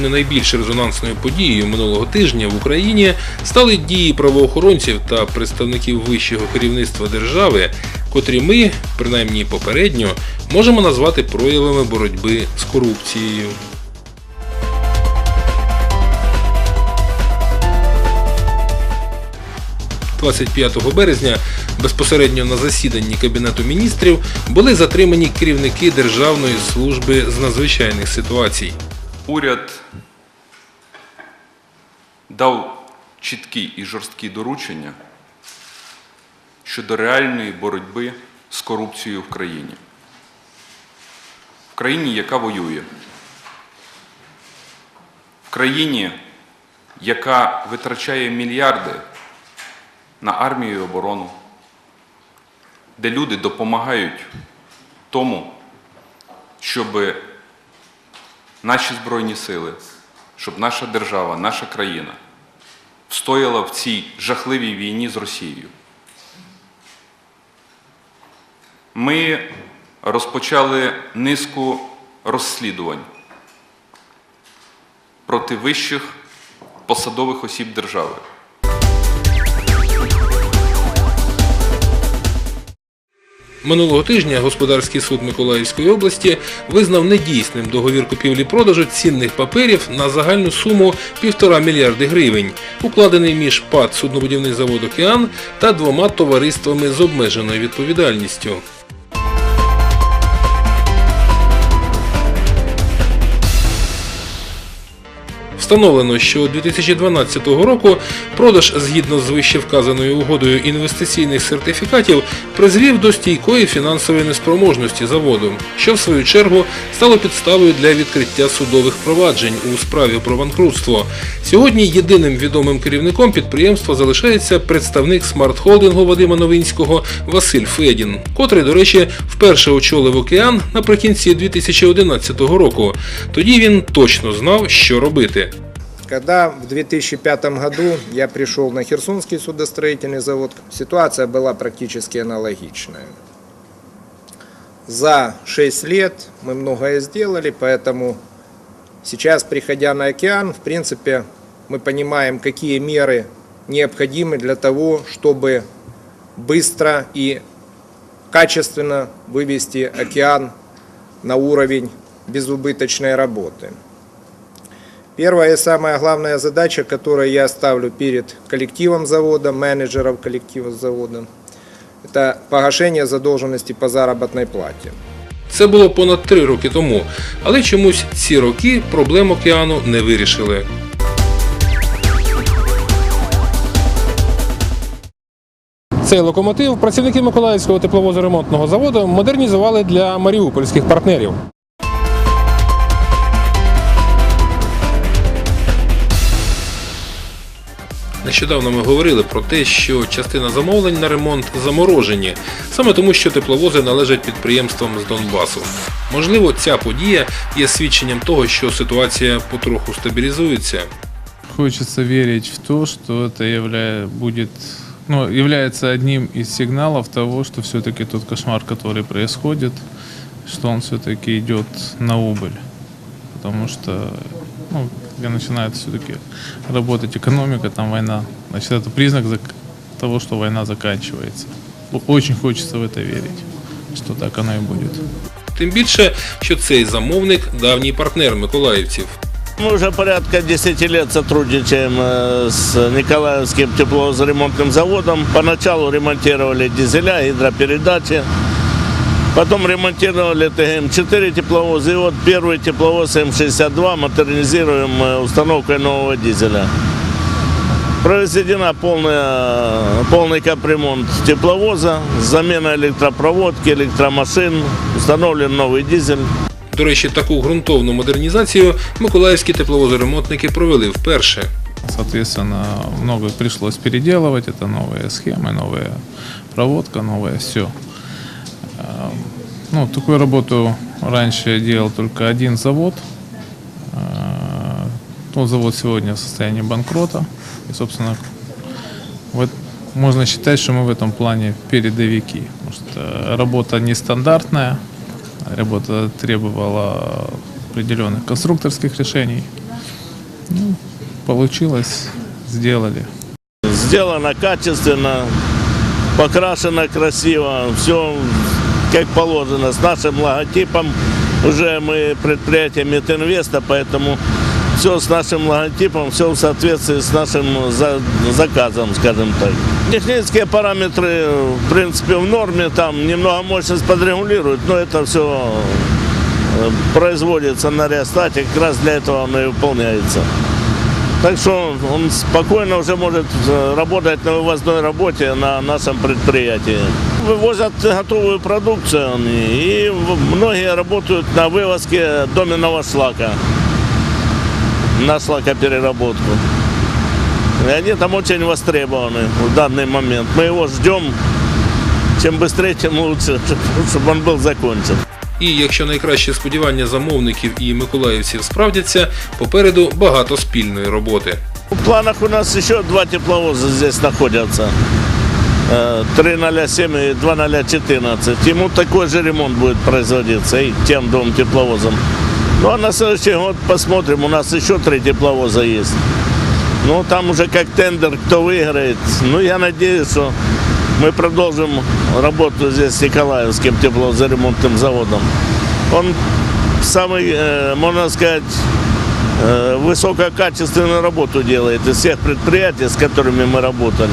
не найбільш резонансною подією минулого тижня в Україні стали дії правоохоронців та представників вищого керівництва держави, котрі ми, принаймні попередньо, можемо назвати проявами боротьби з корупцією. 25 березня безпосередньо на засіданні Кабінету міністрів були затримані керівники Державної служби з надзвичайних ситуацій. Уряд дав чіткі і жорсткі доручення щодо реальної боротьби з корупцією в країні. В країні, яка воює. В країні, яка витрачає мільярди на армію і оборону, де люди допомагають тому, щоб наші Збройні сили, щоб наша держава, наша країна встояла в цій жахливій війні з Росією. Ми розпочали низку розслідувань проти вищих посадових осіб держави. Минулого тижня господарський суд Миколаївської області визнав недійсним договір купівлі-продажу цінних паперів на загальну суму півтора мільярди гривень, укладений між ПАД суднобудівний завод Океан та двома товариствами з обмеженою відповідальністю. Встановлено, що 2012 року продаж згідно з вище вказаною угодою інвестиційних сертифікатів призвів до стійкої фінансової неспроможності заводу, що в свою чергу стало підставою для відкриття судових проваджень у справі про банкрутство. Сьогодні єдиним відомим керівником підприємства залишається представник смарт-холдингу Вадима Новинського Василь Федін, котрий, до речі, вперше очолив океан наприкінці 2011 року. Тоді він точно знав, що робити. Когда в 2005 году я пришел на Херсонский судостроительный завод, ситуация была практически аналогичная. За 6 лет мы многое сделали, поэтому сейчас, приходя на океан, в принципе, мы понимаем, какие меры необходимы для того, чтобы быстро и качественно вывести океан на уровень безубыточной работы. Первая и самая главная задача, которую я ставлю перед коллективом завода, менеджеров коллектива завода, это погашение задолженности по заработной плате. Це було понад три роки тому, але чомусь ці роки проблем океану не вирішили. Цей локомотив працівники Миколаївського тепловозоремонтного заводу модернізували для маріупольських партнерів. Нещодавно ми говорили про те, що частина замовлень на ремонт заморожені, саме тому, що тепловози належать підприємствам з Донбасу. Можливо, ця подія є свідченням того, що ситуація потроху стабілізується. Хочется верить в то, что это явля... будет, ну, является одним из сигналов того, что все-таки тот кошмар, который происходит, что он все-таки идет на убыль. Потому что ну, где начинает все-таки работать экономика, там война, значит, это признак зак- того, что война заканчивается. О- Очень хочется в это верить, что так оно и будет. Тим більше, що цей замовник давній партнер миколаївців. Мы уже порядка 10 лет сотрудничаем э, с Николаевским тепловозремонтным заводом. Поначалу ремонтировали дизеля, гидропередачи. Потом ремонтировали ТГМ-4 тепловозы. И вот первый тепловоз М-62 модернизируем э, установкой нового дизеля. Проведена полная, полный капремонт тепловоза, замена электропроводки, электромашин, установлен новый дизель. До речі, таку ґрунтовну модернізацію миколаївські тепловозоремонтники провели вперше. Соответственно, много пришлось переделывать. Это новые схемы, новая проводка, новое все. Ну, такую работу раньше делал только один завод. Тот завод сегодня в состоянии банкрота. И, собственно, вот можно считать, что мы в этом плане передовики. Потому что работа нестандартная, работа требовала определенных конструкторских решений. Получилось, сделали. Сделано качественно, покрашено красиво, все как положено, с нашим логотипом. Уже мы предприятие Метинвеста, поэтому все с нашим логотипом, все в соответствии с нашим за- заказом, скажем так. Технические параметры, в принципе, в норме, там немного мощность подрегулируют, но это все производится на реостате, как раз для этого оно и выполняется. Так что он спокойно уже может э, работать на вывозной работе на нашем предприятии. Вывозят готовую продукцию они, и в- многие работают на вывозке доменного шлака, на шлакопереработку. И они там очень востребованы в данный момент. Мы его ждем, чем быстрее, тем лучше, чтобы он был закончен. І якщо найкращі сподівання замовників і миколаївців справдяться, попереду багато спільної роботи. В планах у нас еще два тепловоза здесь находятся. Э, 307 и 2014. Ему такой же ремонт будет производиться и тем двум тепловозам. Ну а на следующий год посмотрим. У нас еще три тепловоза есть. Ну там уже как тендер, кто выиграет. Ну я надеюсь, что мы продолжим работу здесь с Николаевским тепловозоремонтным заводом. Он самый, э, можно сказать, э, высококачественную работу делает из всех предприятий, с которыми мы работали.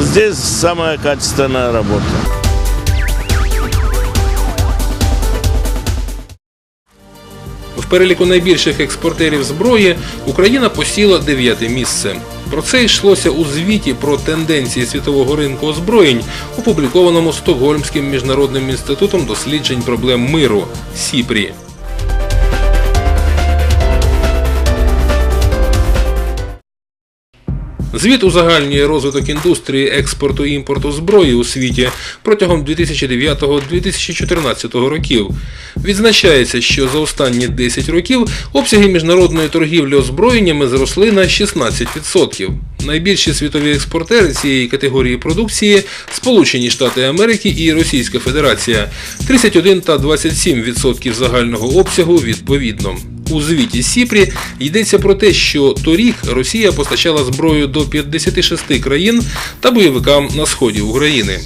Здесь самая качественная работа. В переліку найбільших експортерів зброї Україна посіла дев'яте місце. Про це йшлося у звіті про тенденції світового ринку озброєнь, опублікованому Стокгольмським міжнародним інститутом досліджень проблем миру СІПРІ. Звіт узагальнює розвиток індустрії експорту і імпорту зброї у світі протягом 2009-2014 років. Відзначається, що за останні 10 років обсяги міжнародної торгівлі озброєннями зросли на 16%. Найбільші світові експортери цієї категорії продукції Сполучені Штати Америки і Російська Федерація 31 та 27% загального обсягу відповідно. У звіті Сіпрі йдеться про те, що торік Росія постачала зброю до 56 країн та бойовикам на сході України.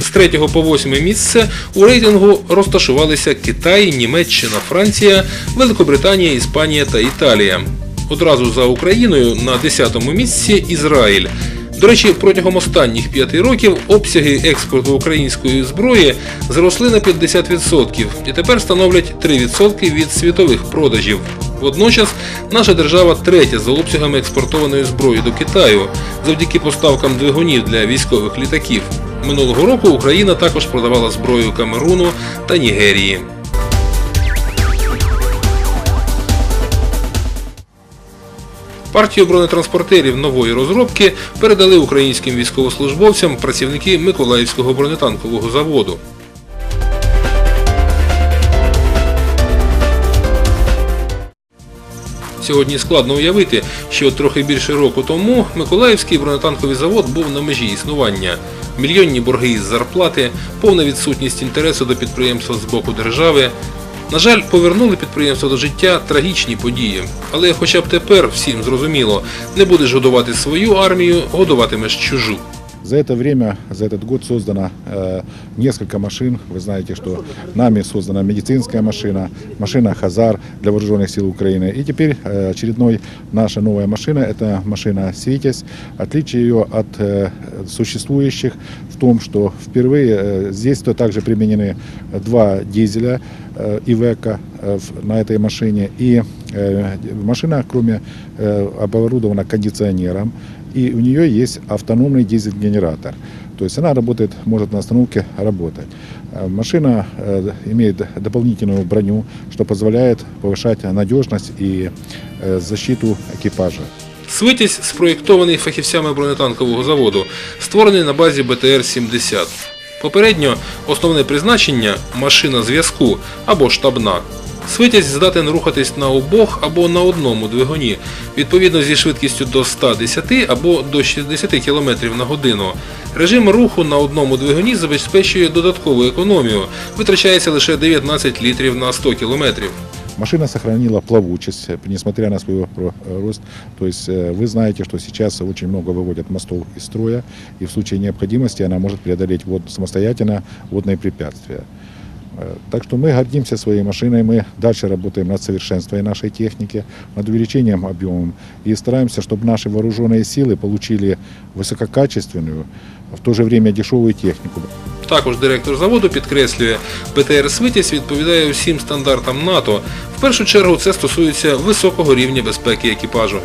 З 3 по 8 місце у рейтингу розташувалися Китай, Німеччина, Франція, Великобританія, Іспанія та Італія. Одразу за Україною на 10 місці Ізраїль. До речі, протягом останніх п'яти років обсяги експорту української зброї зросли на 50% і тепер становлять 3% від світових продажів. Водночас наша держава третя за обсягами експортованої зброї до Китаю завдяки поставкам двигунів для військових літаків. Минулого року Україна також продавала зброю Камеруну та Нігерії. Партію бронетранспортерів нової розробки передали українським військовослужбовцям працівники Миколаївського бронетанкового заводу. Сьогодні складно уявити, що трохи більше року тому Миколаївський бронетанковий завод був на межі існування. Мільйонні борги із зарплати, повна відсутність інтересу до підприємства з боку держави. На жаль, повернули підприємство до життя трагічні події. Але хоча б тепер всім зрозуміло, не будеш годувати свою армію, годуватимеш чужу. За это время, за этот год создано э, несколько машин. Вы знаете, что нами создана медицинская машина, машина «Хазар» для вооруженных сил Украины. И теперь э, очередной наша новая машина – это машина «Свитязь». Отличие ее от э, существующих в том, что впервые э, здесь то также применены два дизеля э, «Ивека» э, на этой машине. И э, машина, кроме э, оборудована кондиционером, и у нее есть автономный дизель-генератор. То есть она работает, может на остановке работать. Э, Машина э, имеет дополнительную броню, что позволяет повышать надежность и э, защиту экипажа. Свитязь спроєктований фахівцями бронетанкового заводу, створений на базі БТР-70. Попередньо основне призначення машина зв'язку або штабна. Свитязь здатен рухатись на обох або на одному двигуні, відповідно зі швидкістю до 110 або до 60 км на годину. Режим руху на одному двигуні забезпечує додаткову економію, витрачається лише 19 літрів на 100 км. Машина сохранила плавучесть, э, несмотря на свой ро- рост. То есть э, вы знаете, что сейчас очень много выводят мостов из строя, и в случае необходимости она может преодолеть вод, самостоятельно водные препятствия. Э, Так что мы гордимся своей машиной, мы дальше работаем над совершенствованием нашей техники, над увеличением объемом и стараемся, чтобы наши вооруженные силы получили высококачественную, в то же время дешевую технику. Також директор заводу підкреслює, БТР «Свитязь» відповідає усім стандартам НАТО. В першу чергу це стосується високого рівня безпеки екіпажу.